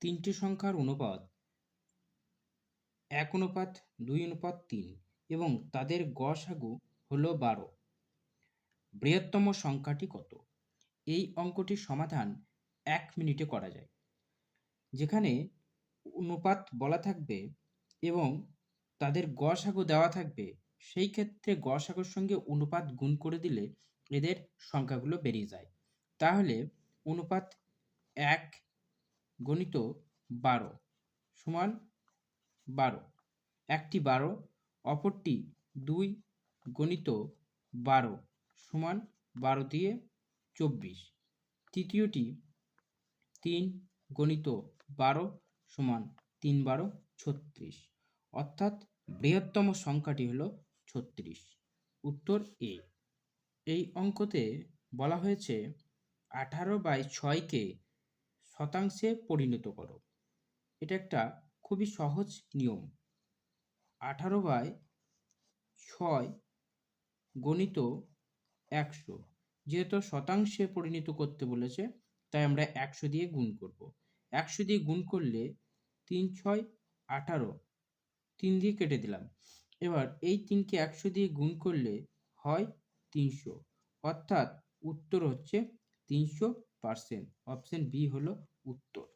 তিনটি সংখ্যার অনুপাত। এক অনুপাত, দুই অনুপাত, তিন এবং তাদের গসাগু হলো বারো। বৃহত্তম সংখ্যাটি কত? এই অঙ্কটির সমাধান এক মিনিটে করা যায়। যেখানে অনুপাত বলা থাকবে এবং তাদের গসাগু দেওয়া থাকবে, সেই ক্ষেত্রে গসাগুর সঙ্গে অনুপাত গুণ করে দিলে এদের সংখ্যাগুলো বেরিয়ে যায়। তাহলে অনুপাত এক গণিত বারো সমান বারো। একটি বারো, অপরটি দুই, গণিত বারো সমান বারো দিয়ে চব্বিশ। তৃতীয়টি তিন, গণিত বারো সমান তিন বারো ছত্রিশ। অর্থাৎ বৃহত্তম সংখ্যাটি হলো ছত্রিশ। উত্তর এ। এই অঙ্কতে বলা হয়েছে আঠারো বাই ছয়কে শতাংশে পরিণত করো। এটা একটা খুবই সহজ নিয়ম। আঠারো বাই ছয় গণিত একশো। যেহেতু শতাংশে পরিণত করতে বলেছে, তাই আমরা একশো দিয়ে গুণ করব। একশো দিয়ে গুণ করলে তিন, ছয়, আঠারো, তিন দিয়ে কেটে দিলাম। এবার এই তিনকে একশো দিয়ে গুণ করলে হয় তিনশো। অর্থাৎ উত্তর হচ্ছে তিনশো পার্সেন্ট। অপশন বি হলো উত্তর।